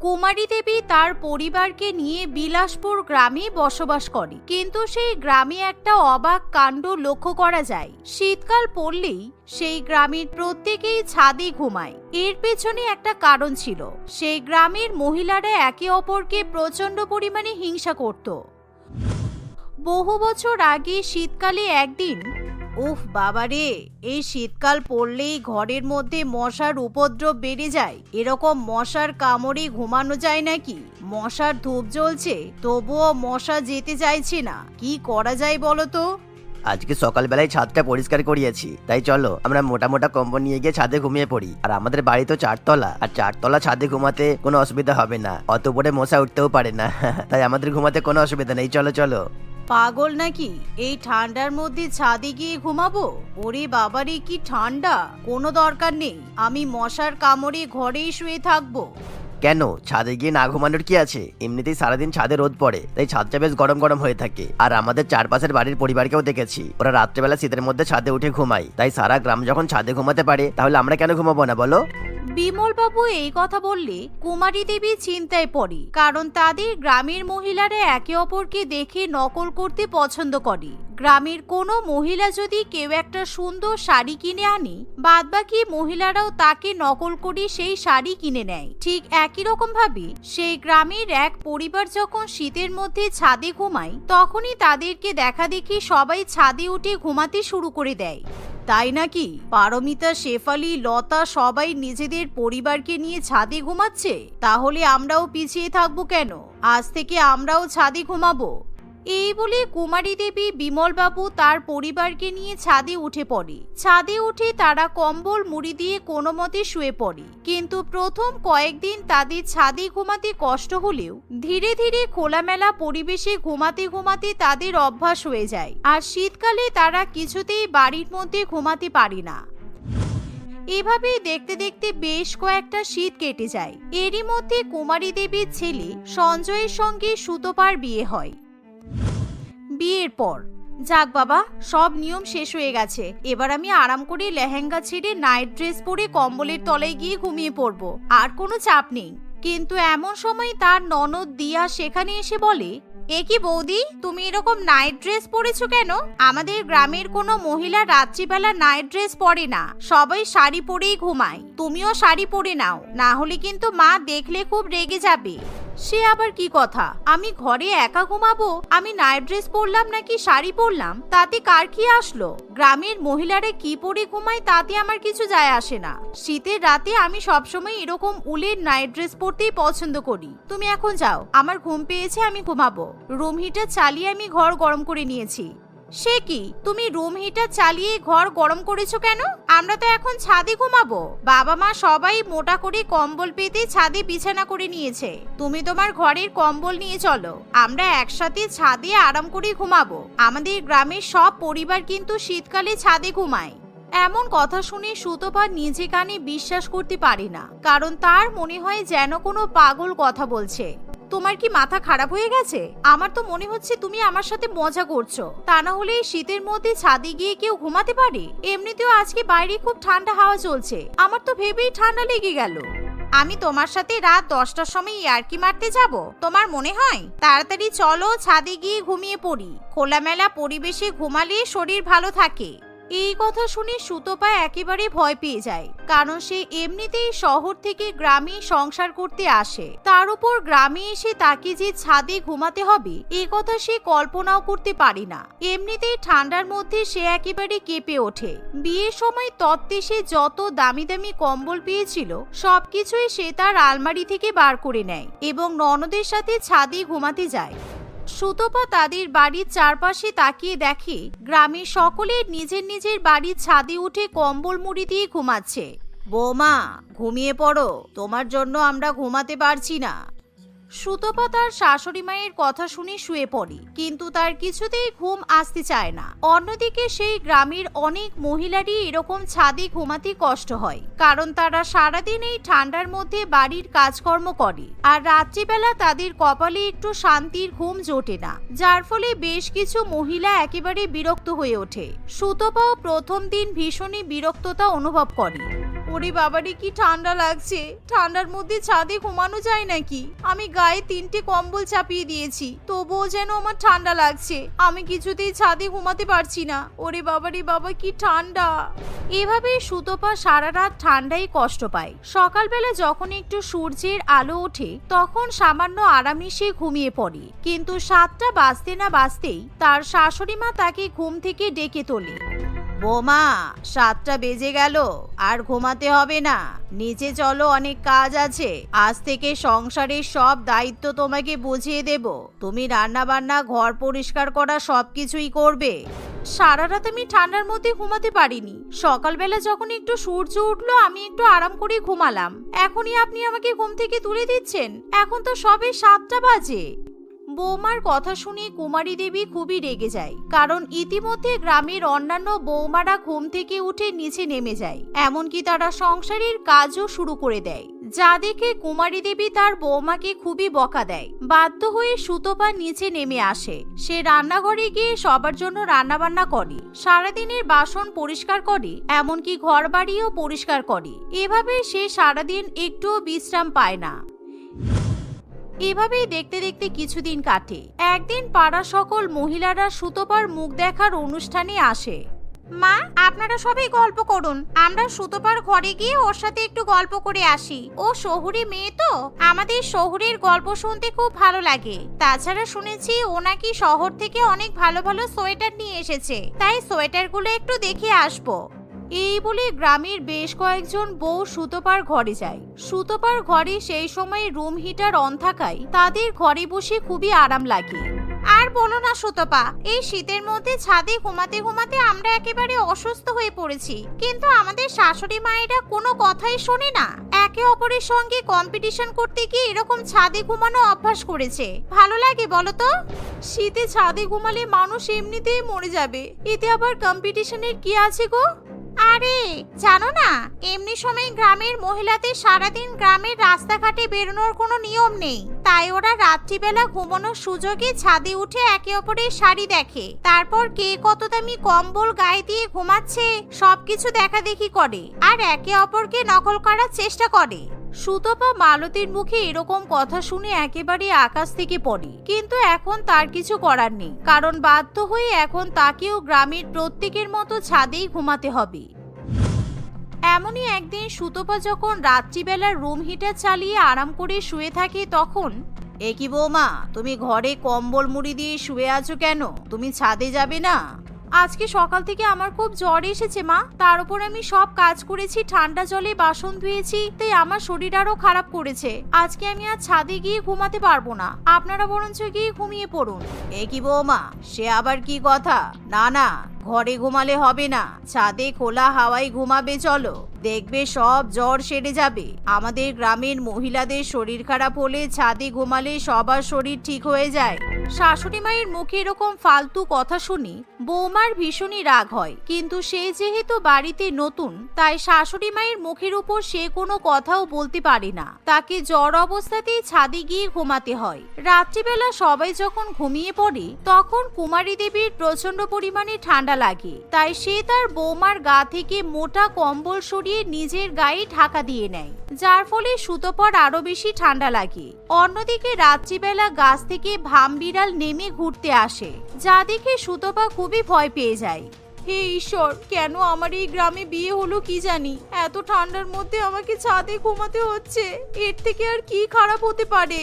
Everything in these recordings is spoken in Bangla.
কুমারী দেবী তার পরিবারকে নিয়ে বিলাসপুর গ্রামে বসবাস করে। কিন্তু সেই গ্রামে একটা অবাক কাণ্ড লক্ষ্য করা যায়। শীতকাল পড়লেই সেই গ্রামের প্রত্যেকেই ছাদে ঘুমায়। এর পেছনে একটা কারণ ছিল। সেই গ্রামের মহিলারা একে অপরকে প্রচণ্ড পরিমাণে হিংসা করত। বহু বছর আগে শীতকালে একদিন উফ বাবারে, এই শীতকাল পড়লেই ঘরের মধ্যে মশার উপদ্রব বেড়ে যায়। এরকম মশার কামড়ে ঘুমানো যায় নাকি? মশার ধূপ জ্বলছে, তবুও মশা যেতে চাইছে না। কি করা যায় বলো তো? আজকে সকালবেলায় ছাদটা পরিষ্কার করিয়েছি। তাই চলো, আমরা মোটা মোটা কম্বল নিয়ে গিয়ে ছাদে ঘুমিয়ে পড়ি। আর আমাদের বাড়ি তো চারতলা, আর চারতলা ছাদে ঘুমাতে কোনো অসুবিধা হবে না। অত উপরে মশা উঠতেও পারে না। তাই আমাদের ঘুমাতে কোনো অসুবিধা নেই। চলো চলো। পাগল নাকি? এই ঠান্ডার মধ্যে ছাদে গিয়ে ঘুমাবো? ওরে বাবারে, কি ঠান্ডা! কোনো দরকার নেই। আমি মশার কামড়ে ঘরেই শুয়ে থাকব। কেন? ছাদে গিয়ে না ঘুমানোর কি আছে? এমনিতেই সারাদিন ছাদে রোদ পড়ে, তাই ছাদটা বেশ গরম গরম হয়ে থাকে। আর আমাদের চারপাশের বাড়ির পরিবারকেও দেখেছি। ওরা রাত্রেবেলা শীতের মধ্যে ছাদে উঠে ঘুমায়। তাই সারা গ্রাম যখন ছাদে ঘুমাতে পারে, তাহলে আমরা কেন ঘুমাবো না বলো? বিমল বাবু এই কথা বললে কুমারী দেবী চিন্তায় পড়ে, কারণ তাদের গ্রামের মহিলারা একে অপরকে দেখে নকল করতে পছন্দ করে। গ্রামের কোনো মহিলা যদি কেউ একটা সুন্দর শাড়ি কিনে আনে, বাদবাকি মহিলারাও তাকে নকল করে সেই শাড়ি কিনে নেয়। ঠিক একই রকম ভাবে সেই গ্রামের এক পরিবার যখন শীতের মধ্যে ছাদে ঘুমায়, তখনই তাদেরকে দেখা দেখি সবাই ছাদে উঠে ঘুমাতে শুরু করে দেয়। তাই নাকি? পারমিতা, শেফালি, লতা সবাই নিজেদের পরিবারকে নিয়ে ছাদে ঘুমাচ্ছে? তাহলে আমরাও পিছিয়ে থাকব কেন? আজ থেকে আমরাও ছাদে ঘুমাবো। এই বলে কুমারী দেবী বিমলবাবু তার পরিবারকে নিয়ে ছাদে উঠে পড়ে। ছাদে উঠে তারা কম্বল, মুড়ি দিয়ে কোনো মতে শুয়ে পড়ে। কিন্তু প্রথম কয়েকদিন তাদের ছাদে ঘুমাতে কষ্ট হলেও ধীরে ধীরে খোলামেলা পরিবেশে ঘুমাতে ঘুমাতে তাদের অভ্যাস হয়ে যায়। আর শীতকালে তারা কিছুতেই বাড়ির মধ্যে ঘুমাতে পারে না। এভাবেই দেখতে দেখতে বেশ কয়েকটা শীত কেটে যায়। এরই মধ্যে কুমারী দেবীর ছেলে সঞ্জয়ের সঙ্গে সুতোপার বিয়ে হয়। বিয়ের পর। যাক বাবা, সব নিয়ম শেষ হয়ে গেছে। এবার আমি আরাম করে লেহেঙ্গা ছেড়ে নাইট ড্রেস পরে কম্বলের তলায় গিয়ে ঘুমিয়ে পড়ব। আর কোনো চাপ নেই। কিন্তু এমন সময় তার ননদ দিয়া সেখানে এসে বলে, এ কি বৌদি, তুমি এরকম নাইট ড্রেস পরেছো কেন? আমাদের গ্রামের কোনো মহিলা রাত্রিবেলা নাইট ড্রেস পরে না। সবাই শাড়ি পরেই ঘুমায়। তুমিও শাড়ি পরে নাও। না হলে কিন্তু মা দেখলে খুব রেগে যাবে। সে আবার কি কথা? আমি ঘরে একা ঘুমাবো? আমি নাইট ড্রেস পরলাম নাকি শাড়ি পরলাম? তাতে কার কি আসলো? গ্রামের মহিলারা কি পরে ঘুমায় তাতে আমার কিছু যায় আসে না। শীতের রাতে আমি সবসময় এরকম উলের নাইট ড্রেস পরতেই পছন্দ করি। তুমি এখন যাও। আমার ঘুম পেয়েছে, আমি ঘুমাবো। রুম হিটার চালিয়ে আমি ঘর গরম করে নিয়েছি। সে কি? তুমি রুম হিটার চালিয়ে ঘর গরম করেছ কেন? আমরা তো এখন ছাদে ঘুমাবো। বাবা মা সবাই মোটা করে কম্বল পেতে ছাদে বিছানা করে নিয়েছে। তুমি তোমার ঘরের কম্বল নিয়ে চলো। আমরা একসাথে ছাদে আরাম করে ঘুমাবো। আমাদের গ্রামের সব পরিবার কিন্তু শীতকালে ছাদে ঘুমায়। এমন কথা শুনে সুতপা নিজে কানে বিশ্বাস করতে পারে না। কারণ তার মনে হয় যেন কোনো পাগল কথা বলছে। তোমার কি মাথা খারাপ হয়ে গেছে? আমার তো মনে হচ্ছে তুমি আমার সাথে মজা করছ। তা না হলে শীতের মধ্যে ছাদে গিয়ে কেউ ঘুমাতে পারে? এমনিতেও আজকে বাইরে খুব ঠান্ডা হাওয়া চলছে। আমার তো ভেবেই ঠান্ডা লেগে গেল। আমি তোমার সাথে রাত দশটার সময় ইয়ার্কি মারতে যাব, তোমার মনে হয়? তাড়াতাড়ি চলো ছাদে গিয়ে ঘুমিয়ে পড়ি। খোলামেলা পরিবেশে ঘুমালে শরীর ভালো থাকে। এই কথা শুনে সুতপা একেবারে ভয় পেয়ে যায়, কারণ সে এমনিতেই শহর থেকে গ্রামে সংসার করতে আসে। তার উপর গ্রামে এসে তাকে যে ছাদে ঘুমাতে হবে, এ কথা সে কল্পনাও করতে পারে না। এমনিতেই ঠান্ডার মধ্যে সে একেবারে কেঁপে ওঠে। বিয়ের সময় তত্ত্বে সে যত দামি দামি কম্বল পেয়েছিল, সবকিছুই সে তার আলমারি থেকে বার করে নেয় এবং ননদের সাথে ছাদে ঘুমাতে যায়। সুতপা তাদের বাড়ির চারপাশে তাকিয়ে দেখে, গ্রামের সকলে নিজের নিজের বাড়ির ছাদে উঠে কম্বল মুড়ি দিয়ে ঘুমাচ্ছে। বৌমা, ঘুমিয়ে পড়ো, তোমার জন্য আমরা ঘুমাতে পারছি না। সুতপা তার শাশুড়ি মায়ের কথা শুনে শুয়ে পড়ে, কিন্তু তার কিছুতেই ঘুম আসতে চায় না। অন্যদিকে সেই গ্রামের অনেক মহিলারই এরকম ছাদে ঘুমাতে কষ্ট হয়, কারণ তারা সারাদিন এই ঠান্ডার মধ্যে বাড়ির কাজকর্ম করে, আর রাত্রিবেলা তাদের কপালে একটু শান্তির ঘুম জোটে না, যার ফলে বেশ কিছু মহিলা একেবারে বিরক্ত হয়ে ওঠে। সুতপাও প্রথম দিন ভীষণই বিরক্ততা অনুভব করে। ওরে বাবারে, কি ঠান্ডা লাগছে। ঠান্ডার মধ্যে ছাদে ঘুমানো যায় নাকি? আমি গায়ে তিনটে কম্বল চাপিয়ে দিয়েছি, তবুও যেন আমার ঠান্ডা লাগছে। আমি কিছুতেই ছাদে ঘুমাতে পারছি না। ওরে বাবারে, বাবা, কি ঠান্ডা। এভাবে সুতপা সারা রাত ঠান্ডায় কষ্ট পায়। সকালবেলা যখন একটু সূর্যের আলো ওঠে, তখন সামান্য আরামে সে ঘুমিয়ে পড়ে। কিন্তু সাতটা বাজতে না বাজতেই তার শাশুড়ি মা তাকে ঘুম থেকে ডেকে তোলে। বোমা, সাতটা বেজে গেল, আর ঘুমাতে হবে না। নিচে চলো, অনেক কাজ আছে। আজ থেকে সংসারের সব দায়িত্ব তোমাকে বুঝিয়ে দেব। তুমি রান্না বান্না ঘর পরিষ্কার করা, সবকিছুই করবে। সারা রাত আমি ঠান্ডার মধ্যে ঘুমাতে পারিনি। সকালবেলা যখন একটু সূর্য উঠল, আমি একটু আরাম করে ঘুমালাম। এখনই আপনি আমাকে ঘুম থেকে তুলে দিচ্ছেন। এখন তো সবে সাতটা বাজে। বৌমার কথা শুনে কুমারী দেবী খুবই রেগে যায়, কারণ ইতিমধ্যে গ্রামের অন্যান্য বৌমারা ঘুম থেকে উঠে নিচে নেমে যায়। এমনকি তারা সংসারের কাজও শুরু করে দেয়। যা দেখে কুমারী দেবী তার বৌমাকে খুবই বকা দেয়। বাধ্য হয়ে সুতপা নিচে নেমে আসে। সে রান্নাঘরে গিয়ে সবার জন্য রান্নাবান্না করে, সারাদিনের বাসন পরিষ্কার করে, এমনকি ঘর বাড়িও পরিষ্কার করে। এভাবে সে সারাদিন একটুও বিশ্রাম পায় না। এভাবেই দেখতে দেখতে কিছুদিন কাটে। একদিন পাড়া সকল মহিলারা সুতোপার মুখ দেখার অনুষ্ঠানে আসে। মা, আপনারা সবাই গল্প করুন। আমরা সুতোপার ঘরে গিয়ে ওর সাথে একটু গল্প করে আসি। ও শহুরে মেয়ে তো। আমাদের শহরের গল্প শুনতে খুব ভালো লাগে। তাছাড়া শুনেছি ও নাকি শহর থেকে অনেক ভালো ভালো সোয়েটার নিয়ে এসেছে। তাই সোয়েটারগুলো একটু দেখে আসব। এই বলে গ্রামের বেশ কয়েকজন বউ সুতোপার ঘরে যায়। সুতোপার ঘরে সেই সময় রুম হিটার অন থাকায় তাদের ঘরে বসে খুবই আরাম লাগে। আর বলো না সুতপা, এই শীতের মধ্যে ছাদে ঘুমাতে ঘুমাতে আমরা একেবারে অসুস্থ হয়ে পড়েছি। কিন্তু আমাদের শাশুড়ি মায়েরা কোনো কথাই শোনে না। একে অপরের সঙ্গে কম্পিটিশন করতে গিয়ে এরকম ছাদে ঘুমানো অভ্যাস করেছে। ভালো লাগে বলো তো? শীতে ছাদে ঘুমালে মানুষ এমনিতেই মরে যাবে। এতে আবার কম্পিটিশনের কি আছে গো? আরে, জানো না, এমনি সময় গ্রামের মহিলাদের সারাদিন গ্রামের রাস্তাঘাটে বেরোনোর কোনো নিয়ম নেই। তাই ওরা রাত্রিবেলা ঘুমানোর সুযোগে ছাদে উঠে একে অপরের শাড়ি দেখে। তারপর কে কত দামি কম্বল গায়ে দিয়ে ঘুমাচ্ছে, সবকিছু দেখা দেখি করে। আর একে অপরকে নকল করার চেষ্টা করে। সুতপা মালতীর মুখে এরকম কথা শুনে একেবারে আকাশ থেকে পড়ে। কিন্তু এখন তার কিছু করার নেই, কারণ বাধ্য হয়ে এখন তাকেও গ্রামের প্রত্যেকের মতো ছাদেই ঘুমাতে হবে। এমনই একদিন সুতপা যখন রাত্রিবেলার রুম হিটার চালিয়ে আরাম করে শুয়ে থাকে তখন, এ কি বৌমা, তুমি ঘরে কম্বল মুড়ি দিয়ে শুয়ে আছো কেন? তুমি ছাদে যাবে না? আজকে সকাল থেকে আমার খুব জ্বর এসেছে, মা। তার উপর আমি সব কাজ করেছি, ঠান্ডা জলে বাসন ধুয়েছি, তাই আমার শরীর আরও খারাপ করেছে। আজকে আমি আর ছাদে গিয়ে ঘুমাতে পারব না। আপনারা বরঞ্চ গিয়ে ঘুমিয়ে পড়ুন। এ কি বৌমা? সে আবার কি কথা? না না। ঘরে ঘুমালে হবে না। ছাদে খোলা হাওয়ায় ঘুমাবে, চলো। দেখবে সব জ্বর সেরে যাবে। আমাদের গ্রামের মহিলাদের শরীর খারাপ হলে ছাদে ঘুমালে সবার শরীর ঠিক হয়ে যায়। শাশুড়ি মায়ের মুখে এরকম ফালতু কথা শুনি বৌমার ভীষণই রাগ হয়। কিন্তু সে যেহেতু বাড়িতে নতুন, তাই শাশুড়ি মায়ের মুখের উপর সে কোনো কথাও বলতে পারে না। তাকে জ্বর অবস্থাতেই ছাদে গিয়ে ঘুমাতে হয়। রাত্রিবেলা সবাই যখন ঘুমিয়ে পড়ে, তখন কুমারী দেবীর প্রচণ্ড পরিমাণে ঠান্ডা লাগে। তাই সে তার বৌমার গা থেকে মোটা কম্বল সরিয়ে নিজের গায়ে ঢাকা দিয়ে নেয়, যার ফলে সুতোপর আরও বেশি ঠান্ডা লাগে। অন্যদিকে রাত্রিবেলা গাছ থেকে ভাম বিড়াল নেমে ঘুরতে আসে, যা দেখে সুতপা খুবই ভয় পেয়ে যায়। হে ঈশ্বর, কেন আমার এই গ্রামে বিয়ে হলো কি জানি? এত ঠান্ডার মধ্যে আমাকে ছাদে ঘুমাতে হচ্ছে। এর থেকে আর কি খারাপ হতে পারে?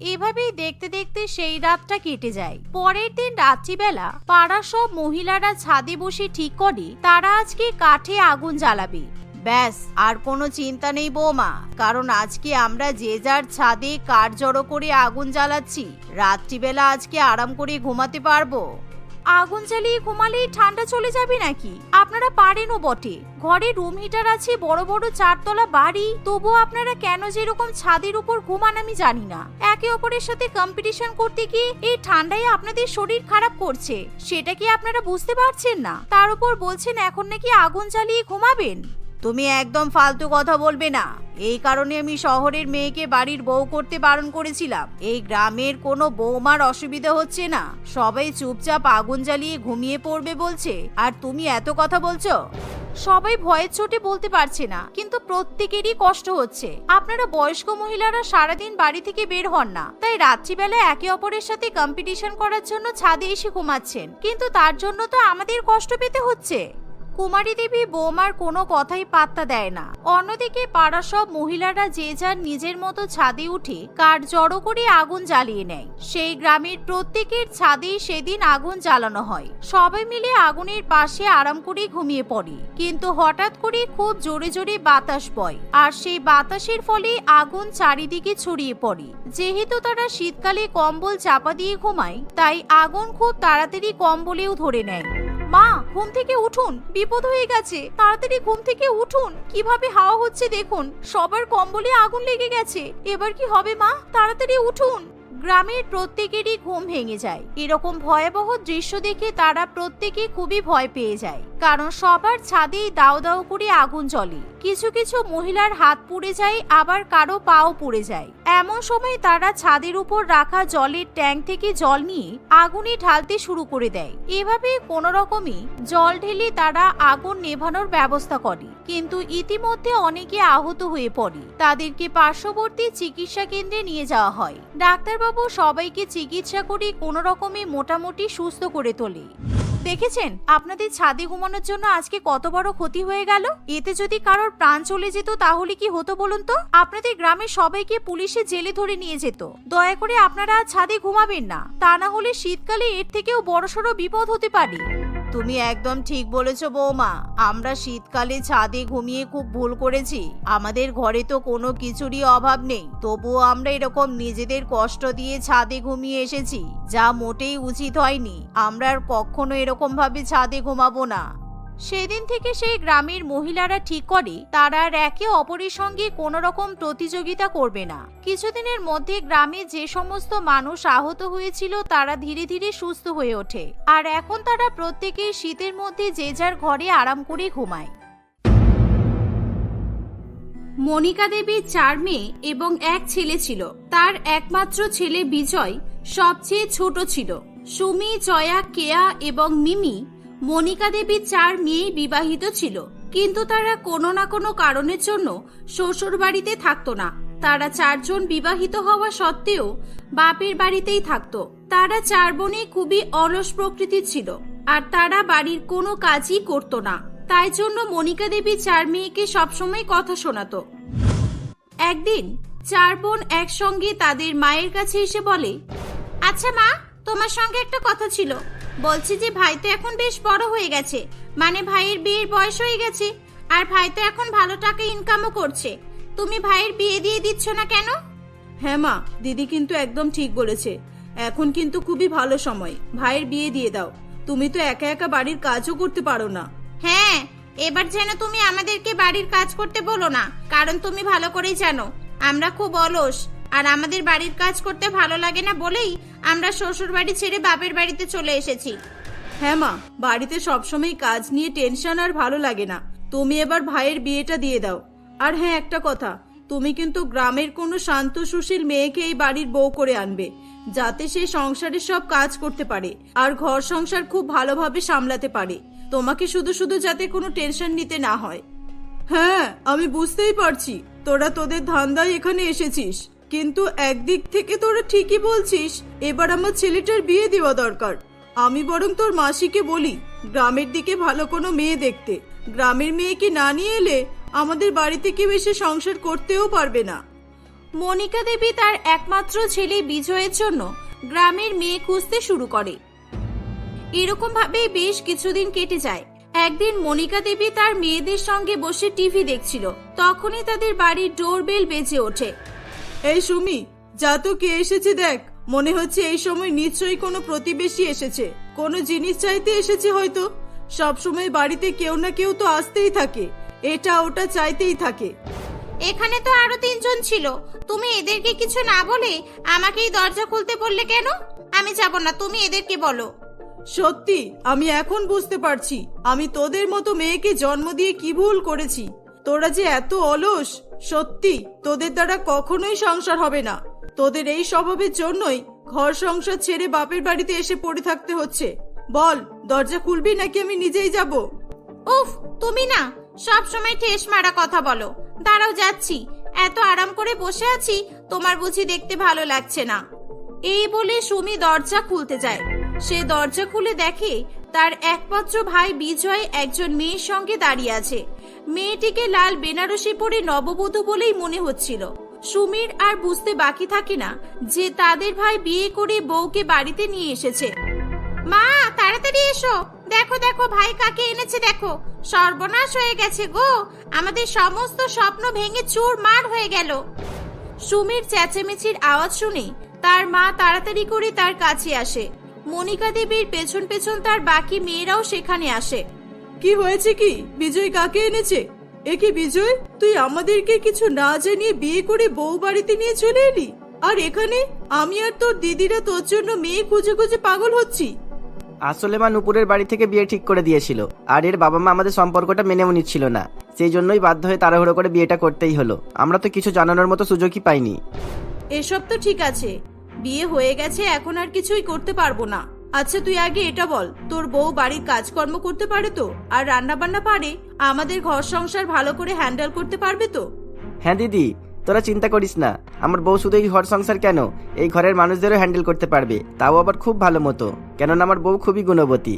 এভাবেই দেখতে দেখতে সেই রাতটা কেটে যায়। পরের দিন রাত্রিবেলা পাড়া সব মহিলারা ছাদে বসে ঠিক করে, তারা আজকে কাঠে আগুন জ্বালাবে। ব্যাস, আর কোনো চিন্তা নেই বৌমা, কারণ আজকে আমরা যে যার ছাদে কাঠ জড়ো করে আগুন জ্বালাচ্ছি, রাত্রিবেলা আজকে আরাম করে ঘুমাতে পারব। আগুন জ্বালিয়ে ঘুমালেই ঠান্ডা চলে যাবে নাকি? আপনারা পারেনও বটে। ঘরে রুম হিটার আছে, বড় বড় চারতলা বাড়ি। তবুও আপনারা কেন যেরকম ছাদের উপর ঘুমান আমি জানি না। একে অপরের সাথে কম্পিটিশন করতে গিয়ে এই ঠান্ডায় আপনাদের শরীর খারাপ করছে। সেটা কি আপনারা বুঝতে পারছেন না? তার উপর বলছেন, এখন নাকি আগুন জ্বালিয়ে ঘুমাবেন? তুমি একদম ফালতু কথা বলবে না। এই কারণে আমি শহরের মেয়েকে বাড়ির বউ করতে বারণ করেছিলাম। এই গ্রামের কোনো বৌমার অসুবিধা হচ্ছে না। সবাই চুপচাপ আগুন জ্বালিয়ে ঘুমিয়ে পড়বে বলছে। আর তুমি এত কথা বলছো? সবাই ভয়ের চোটে বলতে পারছে না, কিন্তু প্রত্যেকেরই কষ্ট হচ্ছে। আপনারা বয়স্ক মহিলারা সারাদিন বাড়ি থেকে বের হন না। তাই রাত্রিবেলা একে অপরের সাথে কম্পিটিশন করার জন্য ছাদে এসে ঘুমাচ্ছেন। কিন্তু তার জন্য তো আমাদের কষ্ট পেতে হচ্ছে। কুমারী দেবী বৌমার কোনো কথাই পাত্তা দেয় না। অন্যদিকে পাড়া সব মহিলারা যে যার নিজের মতো ছাদে উঠে কাঠ জড়ো করে আগুন জ্বালিয়ে নেয়। সেই গ্রামের প্রত্যেকের ছাদেই সেদিন আগুন জ্বালানো হয়। সবাই মিলে আগুনের পাশে আরাম করে ঘুমিয়ে পড়ে। কিন্তু হঠাৎ করে খুব জোরে জোরে বাতাস বয় আর সেই বাতাসের ফলে আগুন চারিদিকে ছড়িয়ে পড়ে। যেহেতু তারা শীতকালে কম্বল চাপা দিয়ে ঘুমায়, তাই আগুন খুব তাড়াতাড়ি কম্বলেও ধরে নেয়। মা, ঘুম থেকে উঠুন, বিপদ হয়ে গেছে, তাড়াতাড়ি ঘুম থেকে উঠুন। কীভাবে হাওয়া হচ্ছে দেখুন, সবার কম্বলে আগুন লেগে গেছে। এবার কি হবে মা? তাড়াতাড়ি উঠুন। গ্রামের প্রত্যেকেরই ঘুম ভেঙে যায়। এরকম ভয়াবহ দৃশ্য দেখে তারা প্রত্যেকে খুবই ভয় পেয়ে যায়। কারণ সবার ছাদেই দাও দাও করে আগুন জ্বলে। কিছু কিছু মহিলার হাত পুড়ে যায়, আবার কারও পাও পুড়ে যায়। এমন সময় তারা ছাদের উপর রাখা জলের ট্যাঙ্ক থেকে জল নিয়ে আগুনে ঢালতে শুরু করে দেয়। এভাবে কোনো রকমই জল ঢেলে তারা আগুন নেভানোর ব্যবস্থা করে। কিন্তু ইতিমধ্যে অনেকে আহত হয়ে পড়ে। তাদেরকে পার্শ্ববর্তী চিকিৎসা কেন্দ্রে নিয়ে যাওয়া হয়। ডাক্তারবাবু সবাইকে চিকিৎসা করে কোনো রকমে মোটামুটি সুস্থ করে তোলে। দেখেছেন, আপনাদের ছাদে ঘুমানোর জন্য আজকে কত বড় ক্ষতি হয়ে গেল? এতে যদি কারোর প্রাণ চলে যেত, তাহলে কি হতো বলুন তো? আপনাদের গ্রামের সবাইকে পুলিশে জেলে ধরে নিয়ে যেত। দয়া করে আপনারা ছাদে ঘুমাবেন না। তা না হলে শীতকালে এর থেকেও বড়সড় বিপদ হতে পারে। তুমি একদম ঠিক বলেছ বৌমা। আমরা শীতকালে ছাদে ঘুমিয়ে খুব ভুল করেছি। আমাদের ঘরে তো কোনো কিছুরই অভাব নেই। তবুও আমরা এরকম নিজেদের কষ্ট দিয়ে ছাদে ঘুমিয়ে এসেছি, যা মোটেই উচিত হয়নি। আমরা আর কখনো এরকম ভাবে ছাদে ঘুমাবো না। সেদিন থেকে সেই গ্রামের মহিলারা ঠিক করে তারা আর একে অপরের সঙ্গে কোনো রকম প্রতিযোগিতা করবে না। কিছুদিনের মধ্যে গ্রামে যে সমস্ত মানুষ আহত হয়েছিল তারা ধীরে ধীরে সুস্থ হয়ে ওঠে। আর এখন তারা প্রত্যেকেই শীতের মধ্যে যে যার ঘরে আরাম করে ঘুমায়। মনিকা দেবীর চার মেয়ে এবং এক ছেলে ছিল। তার একমাত্র ছেলে বিজয় সবচেয়ে ছোট ছিল। সুমি, জয়া, কেয়া এবং মিমি মনিকা দেবী চার মেয়েই বিবাহিত ছিল। কিন্তু তারা কোনো না কোনো কারণের জন্য শ্বশুর বাড়িতে থাকতো না। তারা চারজন বিবাহিত হওয়া সত্ত্বেও বাপের বাড়িতেই থাকতো। তারা চার বোনে খুবই অলস প্রকৃতির ছিল আর তারা বাড়ির কোনো কাজই করতো না। তাই জন্য মনিকা দেবী চার মেয়েকে সবসময় কথা শোনাতো। একদিন চার বোন একসঙ্গে তাদের মায়ের কাছে এসে বলে আচ্ছা মা, তোমার সঙ্গে একটা কথা ছিল। বলছি যে ভাই তো এখন বেশ বড় হয়ে গেছে। মানে ভাইয়ের বিয়ের বয়স হয়ে গেছে। আর ভাই তো এখন ভালো টাকা ইনকামও করছে। তুমি ভাইয়ের বিয়ে দিয়ে দিচ্ছ না কেন? হ্যাঁ মা দিদি কিন্তু একদম ঠিক বলেছে। এখন কিন্তু খুবই ভালো সময়। ভাইয়ের বিয়ে দিয়ে দাও। তুমি তো একা একা বাড়ির কাজও করতে পারো না। হ্যাঁ এবার যেন তুমি আমাদেরকে বাড়ির কাজ করতে বলো না। কারণ তুমি ভালো করেই জানো আমরা খুব অলস। আর আমাদের বাড়ির কাজ করতে ভালো লাগে না বলেই আমরা শ্বশুর বাড়ি ছেড়ে বাপের বাড়িতে চলে এসেছি। হ্যাঁ মা, বাড়িতে সবসময় কাজ নিয়ে টেনশন আর ভালো লাগে না। তুমি এবার ভাইয়ের বিয়েটা দিয়ে দাও। আর হ্যাঁ একটা কথা, তুমি কিন্তু গ্রামের কোনো শান্ত সুশীল মেয়েকে এই বাড়ির বউ করে আনবে, যাতে সে সংসারের সব কাজ করতে পারে আর ঘর সংসার খুব ভালোভাবে সামলাতে পারে। তোমাকে শুধু শুধু যাতে কোনো টেনশন নিতে না হয়। হ্যাঁ আমি বুঝতেই পারছি। তোরা তোদের ধান্দায় এখানে এসেছিস। কিন্তু একদিক থেকে তোরা ঠিকই বলছিস। এবার আমার ছেলেটার বিয়ে দেওয়া দরকার। আমি বরং তোর মাসিকে বলি, গ্রামের দিকে ভালো কোনো মেয়ে দেখতে। গ্রামের মেয়েকে না নিয়ে এলে আমাদের বাড়িতে কেউ এসে সংসার করতেও পারবে না। মনিকা দেবী তার একমাত্র ছেলে বিজয়ের জন্য গ্রামের মেয়ে খুঁজতে শুরু করে। এরকম ভাবে বেশ কিছুদিন কেটে যায়। একদিন মনিকা দেবী তার মেয়েদের সঙ্গে বসে টিভি দেখছিল। তখনই তাদের বাড়ির ডোরবেল বেজে ওঠে। এই সুমি যা তো কে এসেছে দেখ। মনে হচ্ছে এই সময় নিশ্চয়ই কোনো প্রতিবেশী এসেছে। কোনো জিনিস চাইতে এসেছে হয়তো। সব সময় বাড়িতে কেউ না কেউ তো আসতেই থাকে। এটা ওটা চাইতেই থাকে। এখানে তো আরও তিনজন ছিল। তুমি এদেরকে কিছু না বলে আমাকেই দরজা খুলতে বললে কেন? আমি যাব না তুমি এদেরকে বলো। সত্যি আমি এখন বুঝতে পারছি। আমি তোদের মতো মেয়েকে জন্ম দিয়ে কি ভুল করেছি। তোরা যে এত অলস, সত্যি তোদের দ্বারা কখনোই সংসার হবে না। তোদের এই স্বভাবের জন্যই ঘর সংসার ছেড়ে বাপের বাড়িতে এসে পড়ে থাকতে হচ্ছে। বল, দরজা খুলবি নাকি আমি নিজেই যাব? উফ, তুমি না, সব সময় ঠেস মারা কথা বলো। দাঁড়াও যাচ্ছি, এত আরাম করে বসে আছি, তোমার বুঝি দেখতে ভালো লাগছে না। এই বলে সুমি দরজা খুলতে যায়। সে দরজা খুলে দেখে তার একমাত্র ভাই বিজয় একজন মেয়ের সঙ্গে দাঁড়িয়ে আছে। মেয়েটিকে লাল বেনারসি পরে নববধূ বলেই মনে হচ্ছিল। সুমির আর বুঝতে বাকি থাকে না যে তাদের ভাই বিয়ে করে বউকে বাড়িতে নিয়ে এসেছে। মা, তাড়াতাড়ি এসো। দেখো দেখো, ভাই কাকে এনেছে দেখো। সর্বনাশ হয়ে গেছে গো। আমাদের সমস্ত স্বপ্ন ভেঙে চুর মার হয়ে গেল। সুমির চেঁচেমেচির আওয়াজ শুনে তার মা তাড়াতাড়ি করে তার কাছে আসে। মনিকা দেবীর পেছন পেছন তার বাকি মেয়েরাও সেখানে আসে। কি হয়েছে কি? বিজয় কাকে এনেছে? এ কি বিজয় তুই আমাদেরকে কিছু না জানিয়ে বিয়ে করে বউ বাড়িতে নিয়ে চলে এলি? আর এখানে আমি আর তোর দিদিরা তোর জন্য মেয়ে খুঁজে খুঁজে পাগল হচ্ছি। আসলে মা নুপুরের বাড়ি থেকে বিয়ে ঠিক করে দিয়েছিল আর এর বাবা মা আমাদের সম্পর্কটা মেনেও নিচ্ছিল না। সেই জন্যই বাধ্য হয়ে তাড়াহুড়ো করে বিয়েটা করতেই হলো। আমরা তো কিছু জানানোর মতো সুযোগই পাইনি। এসব তো ঠিক আছে। বিয়ে হয়ে গেছে এখন আর কিছুই করতে পারব না। আচ্ছা তুই আগে এটা বল তোর বউ বাড়ির কাজকর্ম করতে পারে তো? আর রান্না বান্না পারে? আমাদের ঘর সংসার ভালো করে হ্যান্ডেল করতে পারবে তো? হ্যাঁ দিদি তোরা চিন্তা করিস না। আমার বউ শুধু এই ঘর সংসার কেন? এই ঘরের মানুষদেরও হ্যান্ডেল করতে পারবে। তাও আবার খুব ভালো মতো। কেননা আমার বউ খুবই গুণবতী।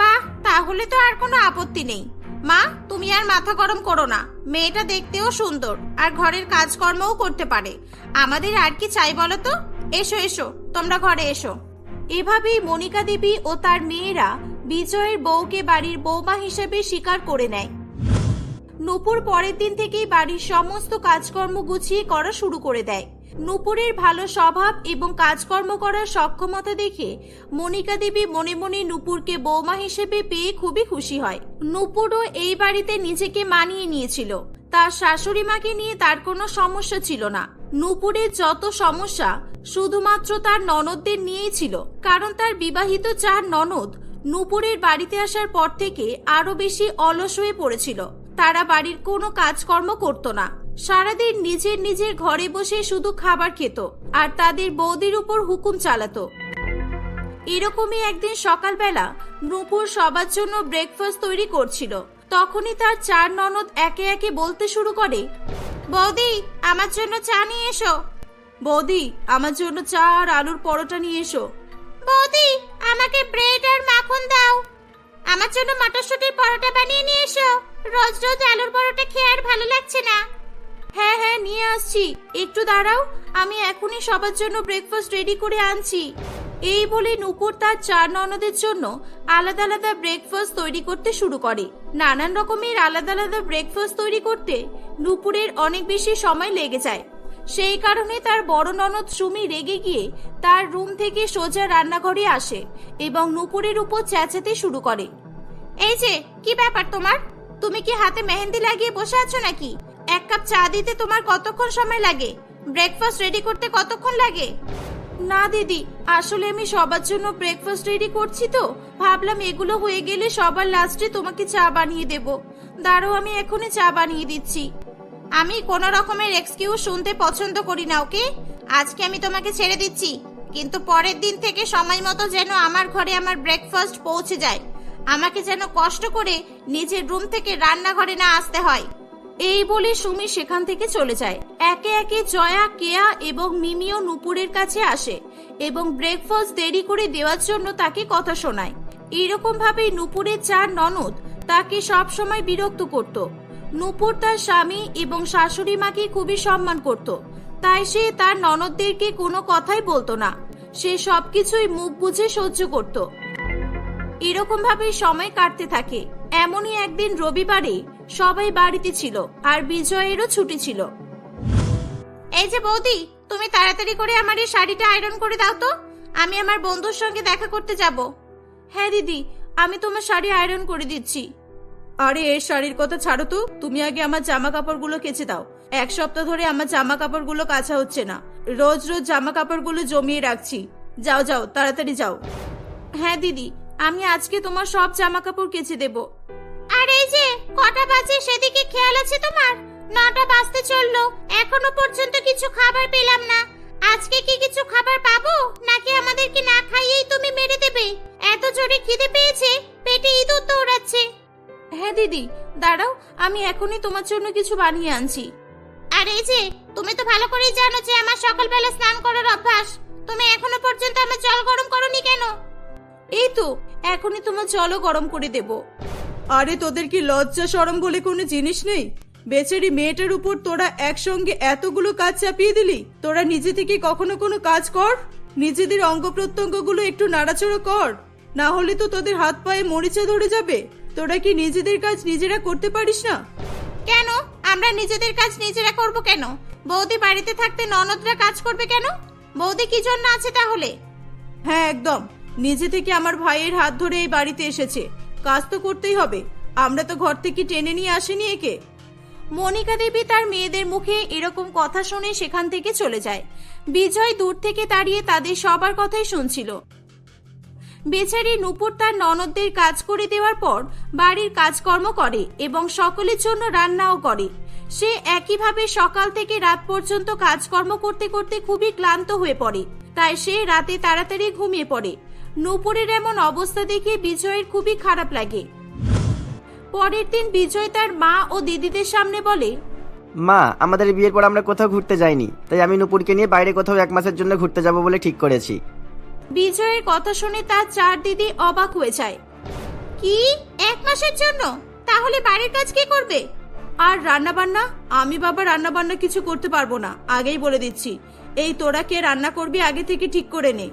বাহ তাহলে তো আর কোনো আপত্তি নেই। মা তুমি আর মাথা গরম করো না। মেয়েটা দেখতেও সুন্দর আর ঘরের কাজকর্মও করতে পারে। আমাদের আর কি চাই বলো তো? এসো এসো তোমরা ঘরে এসো। এভাবেই মনিকা দেবী ও তার মেয়েরা বিজয়ের বউকে বাড়ির বৌমা হিসেবে স্বীকার করে নেয়। নূপুর পরের দিন থেকেই বাড়ির সমস্ত কাজকর্ম গুছিয়ে করা শুরু করে দেয়। নূপুরের ভালো স্বভাব এবং কাজকর্ম করার সক্ষমতা দেখে মনিকা দেবী মনে মনে নূপুরকে বৌমা হিসেবে পেয়ে খুবই খুশি হয়। নূপুরও এই বাড়িতে নিজেকে মানিয়ে নিয়েছিল। তার শাশুড়ি মাকে নিয়ে তার কোনো সমস্যা ছিল না। নূপুরের যত সমস্যা, শুধুমাত্র তার ননদদের নিয়েই ছিল। কারণ তার বিবাহিত চার ননদ নূপুরের বাড়িতে আসার পর থেকে আরও বেশি অলস হয়ে পড়েছিল। তারা বাড়ির কোনো কাজকর্ম করত না। সারাদিন নিজের নিজের ঘরে বসে শুধু খাবার খেত আর তাদের বৌদির উপর হুকুম চালাতো। এরকমই একদিন সকালবেলা নূপুর সবার জন্য ব্রেকফাস্ট তৈরি করছিল। তখনই তার চার ননদ একে একে বলতে শুরু করে বৌদি, আমার জন্য চা নিয়ে এসো। বৌদি, আমার জন্য চা আর আলুর পরোটা নিয়ে এসো। বৌদি, আমাকে ব্রেড আর মাখন দাও। আমার জন্য মটরশুটির পরোটা বানিয়ে নিয়ে এসো। রোজ রোজ আলুর পরোটা খেয়ে আর ভালো লাগছে না। হ্যাঁ হ্যাঁ নিয়ে আসছি। একটু দাঁড়াও, আমি এখনই সবার জন্য ব্রেকফাস্ট রেডি করে আনছি। এই বলে নুপুর তার চার ননদের জন্য আলাদা আলাদা ব্রেকফাস্ট তৈরি করতে শুরু করে। নানান রকমের আলাদা আলাদা ব্রেকফাস্ট তৈরি করতে নুপুরের অনেক বেশি সময় লেগে যায়। সেই কারণে তার বড় ননদ সুমি রেগে গিয়ে তার রুম থেকে সোজা রান্নাঘরে আসে এবং নুপুরের উপর চেঁচাতে শুরু করে। এই যে, কি ব্যাপার তোমার? তুমি কি হাতে মেহেন্দি লাগিয়ে বসে আছো নাকি? এক কাপ চা দিতে তোমার কতক্ষণ সময় লাগে? ব্রেকফাস্ট রেডি করতে কতক্ষণ লাগে? না, দিদি, আসলে আমি সবার জন্য ব্রেকফাস্ট রেডি করছি তো। ভাবলাম এগুলো হয়ে গেলে সবার লাস্টে তোমাকে চা বানিয়ে দেব। দাঁড়াও, আমি এখনই চা বানিয়ে দিচ্ছি। আমি কোনো রকমের এক্সকিউজ শুনতে পছন্দ করি না, ওকে? আজকে আমি তোমাকে ছেড়ে দিচ্ছি। কিন্তু পরের দিন থেকে সময় মতো যেন আমার ঘরে আমার ব্রেকফাস্ট পৌঁছে যায়। আমাকে যেন কষ্ট করে নিজের রুম থেকে রান্নাঘরে না আসতে হয়। এই বলে সুমি সেখান থেকে চলে যায়। একে একে জয়া, কেয়া এবং মিমিও নুপুরের কাছে আসে এবং ব্রেকফাস্ট দেরি করে দেওয়ার জন্য তাকে কথা শোনায়। এরকম ভাবে নুপুরের চার ননদ তাকে সব সময় বিরক্ত করত। নুপুর তার স্বামী এবং শাশুড়ি মাকে খুবই সম্মান করত। তাই সে তার ননদদেরকে কোনো কথাই বলতো না। সে সবকিছুই মুখ বুঝে সহ্য করত। এরকম ভাবে সময় কাটতে থাকে। এমনই একদিন রবিবারে সবাই বাড়িতে ছিল আর বিজয়েরও ছুটি ছিল। এই যে বৌদি তুমি তাড়াতাড়ি করে আমার এই শাড়িটা আয়রন করে দাও তো। আমি আমার বন্ধুর সঙ্গে দেখা করতে যাব। হ্যাঁ দিদি আমি তোমার শাড়ি আয়রন করে দিচ্ছি। আরে এর শাড়ির কথা ছাড়ো তো। তুমি আগে আমার জামা কাপড়গুলো কেচে দাও। এক সপ্তাহ ধরে আমার জামা কাপড়গুলো কাঁচা হচ্ছে না। রোজ রোজ জামা কাপড়গুলো জমিয়ে রাখছি। যাও যাও তাড়াতাড়ি যাও। হ্যাঁ দিদি আমি আজকে তোমার সব জামা কাপড় কেচে দেব। আর এই যে কটা বাজে সেদিকে খেয়াল আছে তোমার? নটা বাজতে চলল এখনও পর্যন্ত কিছু খাবার পেলাম না। আজকে কি কিছু খাবার পাবো? নাকি আমাদেরকে না খাইয়েই তুমি মেরে দেবে? এত জোরে খিদে পেয়েছে পেটে ইঁদুর দৌড়াচ্ছে। হ্যাঁ দিদি দাঁড়াও আমি এখনই তোমার জন্য কিছু বানিয়ে আনছি। আর এই যে তুমি তো ভালো করেই জানো যে আমার সকালবেলা স্নান করার অভ্যাস। তুমি এখনও পর্যন্ত আমার জল গরম করনি কেন? এই তো এখনই তোমার জলও গরম করে দেব। আরে তোদের কি লজ্জা সরম বলে কোনো জিনিস নেই? বেচারি মেয়েটার উপর তোরা একসঙ্গে এতগুলো কাজ চাপিয়ে দিলি? তোরা নিজে থেকে কখনো কোনো কাজ কর? নিজেদের অঙ্গ প্রত্যঙ্গগুলো একটু নাড়াচড়া কর। না হলে তো তোদের হাত পায়ে মরিচা ধরে যাবে। তোরা কি নিজেদের কাজ নিজেরা করতে পারিস না? কেন? আমরা নিজেদের কাজ নিজেরা করব কেন? বৌদি বাড়িতে থাকতে ননদরা কাজ করবে কেন? বৌদি কি জন্য আছে তাহলে? হ্যাঁ একদম। নিজে থেকে আমার ভাইয়ের হাত ধরে এই বাড়িতে এসেছে। কাজ তো করতেই হবে। আমরা তো ঘর থেকে টেনে নিয়ে আসিনি একে। মনিকা দেবী তার মেয়েদের মুখে এরকম কথা শুনে সেখান থেকে চলে যায়। বিজয় দূর থেকে দাঁড়িয়ে তাদের সবার কথাই শুনছিল। বেচারি নুপুর তার ননদদের কাজ করে দেওয়ার পর বাড়ির কাজকর্ম করে এবং সকলের জন্য রান্নাও করে। সে একইভাবে সকাল থেকে রাত পর্যন্ত কাজকর্ম করতে করতে খুবই ক্লান্ত হয়ে পড়ে। তাই সে রাতে তাড়াতাড়ি ঘুমিয়ে পড়ে। নুপুরের এমন অবস্থা দেখে বিজয়ের খুবই খারাপ লাগে। পরের দিন বিজয় তার মা ও দিদিদের সামনে বলে মা আমাদের বিয়ের পর আমরা কোথাও ঘুরতে যাইনি তাই আমি নুপুরকে নিয়ে বাইরে কোথাও এক মাসের জন্য ঘুরতে যাব বলে ঠিক করেছি। বিজয়ের কথা শুনে তার চার দিদি অবাক হয়ে যায়। কি? এক মাসের জন্য? তাহলে বাড়ির কাজ কি করবে? আর রান্না বান্না আমি বাবা রান্না বান্না কিছু করতে পারব না আগেই বলে দিচ্ছি। এই তোরা কে রান্না করবি আগে থেকে ঠিক করে নে।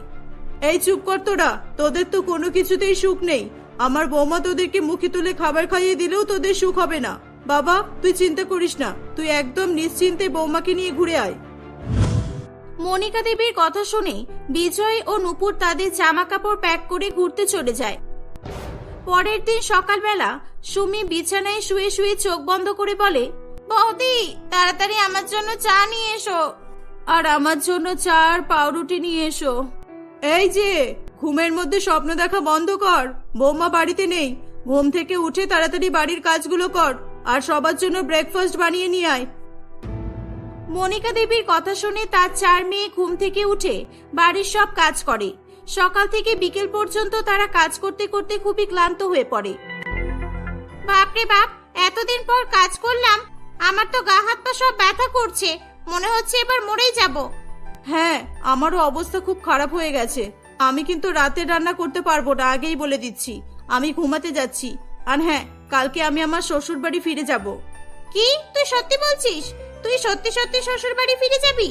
এই চুপ কর তোরা। তোদের তো কোনো কিছুতেই সুখ নেই। আমার বৌমা তোদেরকে মুখে তুলে খাবার খাইয়ে দিলেও তোদের সুখ হবে না। বাবা, তুই চিন্তা করিস না। তুই একদম নিশ্চিন্তে বৌমাকে নিয়ে ঘুরে আয়। মনিকা দেবীর কথা শুনে বিজয় ও নুপুর তাদের জামা কাপড় প্যাক করে ঘুরতে চলে যায়। পরের দিন সকালবেলা সুমি বিছানায় শুয়ে শুয়ে চোখ বন্ধ করে বলে, বৌদি, তাড়াতাড়ি আমার জন্য চা নিয়ে এসো। আর আমার জন্য চা আর পাউরুটি নিয়ে এসো। এই যে, ঘুমের মধ্যে স্বপ্ন দেখা বন্ধ কর। বৌমা বাড়িতে নেই। ঘুম থেকে উঠে তাড়াতাড়ি বাড়ির কাজগুলো কর আর সবার জন্য ব্রেকফাস্ট বানিয়ে নিয়ে আয়। মনিকা দেবীর কথা শুনে তার চার মেয়ে ঘুম থেকে উঠে বাড়ির সব কাজ করে। সকাল থেকে বিকেল পর্যন্ত তারা কাজ করতে করতে খুবই ক্লান্ত হয়ে পড়ে। বাপরে বাপ, এতদিন পর কাজ করলাম, আমার তো গা হাত পা সব ব্যথা করছে। মনে হচ্ছে এবার মরেই যাব। হ্যাঁ আমারও অবস্থা খুব খারাপ হয়ে গেছে। আমি কিন্তু রাতের রান্না করতে পারব না আগেই বলে দিচ্ছি। আমি ঘুমাতে যাচ্ছি। আর হ্যাঁ কালকে আমি আমার শ্বশুর বাড়ি ফিরে যাব। কি? তুই সত্যি বলছিস? তুই সত্যি সত্যি শ্বশুর বাড়ি ফিরে যাবি?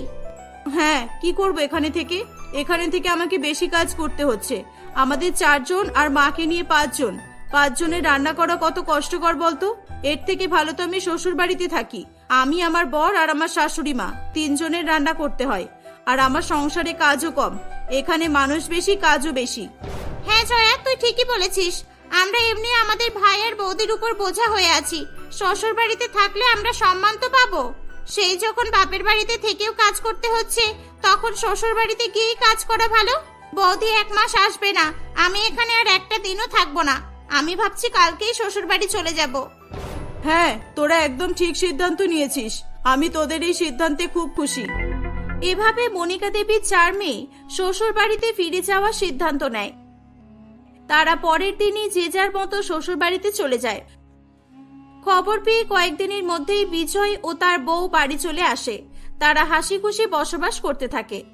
হ্যাঁ কি করব এখানে থেকে? এখানে থেকে আমাকে বেশি কাজ করতে হচ্ছে। আমাদের চারজন আর মাকে নিয়ে পাঁচজন। পাঁচজনের রান্না করা কত কষ্টকর বলতো? এর থেকে ভালো তো আমি শ্বশুর বাড়িতে থাকি। আমি আমার বর আর আমার শাশুড়ি মা তিনজনের রান্না করতে হয়। আর আমার সংসারে কাজও কম। এখানে মানুষ বেশি কাজও বেশি। হ্যাঁ জয়া তুই ঠিকই বলেছিস। আমরা এমনি আমাদের ভাই আর বৌদির উপর বোঝা হয়ে আছি। শ্বশুর বাড়িতে থাকলে আমরা সম্মান তো পাবো। সেই যখন বাপের বাড়িতে থেকেও কাজ করতে হচ্ছে তখন শ্বশুর বাড়িতে গিয়েই কাজ করা ভালো? বৌদি এক মাস আসবে না। আমি এখানে আর একটা দিনও থাকব না। আমি ভাবছি কালকেই শ্বশুর বাড়ি চলে যাব। হ্যাঁ তোরা একদম ঠিক সিদ্ধান্ত নিয়েছিস। আমি তোদের এই সিদ্ধান্তে খুব খুশি। এভাবে মনিকা দেবীর চার মেয়ে শ্বশুর বাড়িতে ফিরে যাওয়ার সিদ্ধান্ত নেয়। তারা পরের দিনই যে যার মতো শ্বশুর বাড়িতে চলে যায়। খবর পেয়ে কয়েকদিনের মধ্যেই বিজয় ও তার বউ বাড়ি চলে আসে। তারা হাসি খুশি বসবাস করতে থাকে।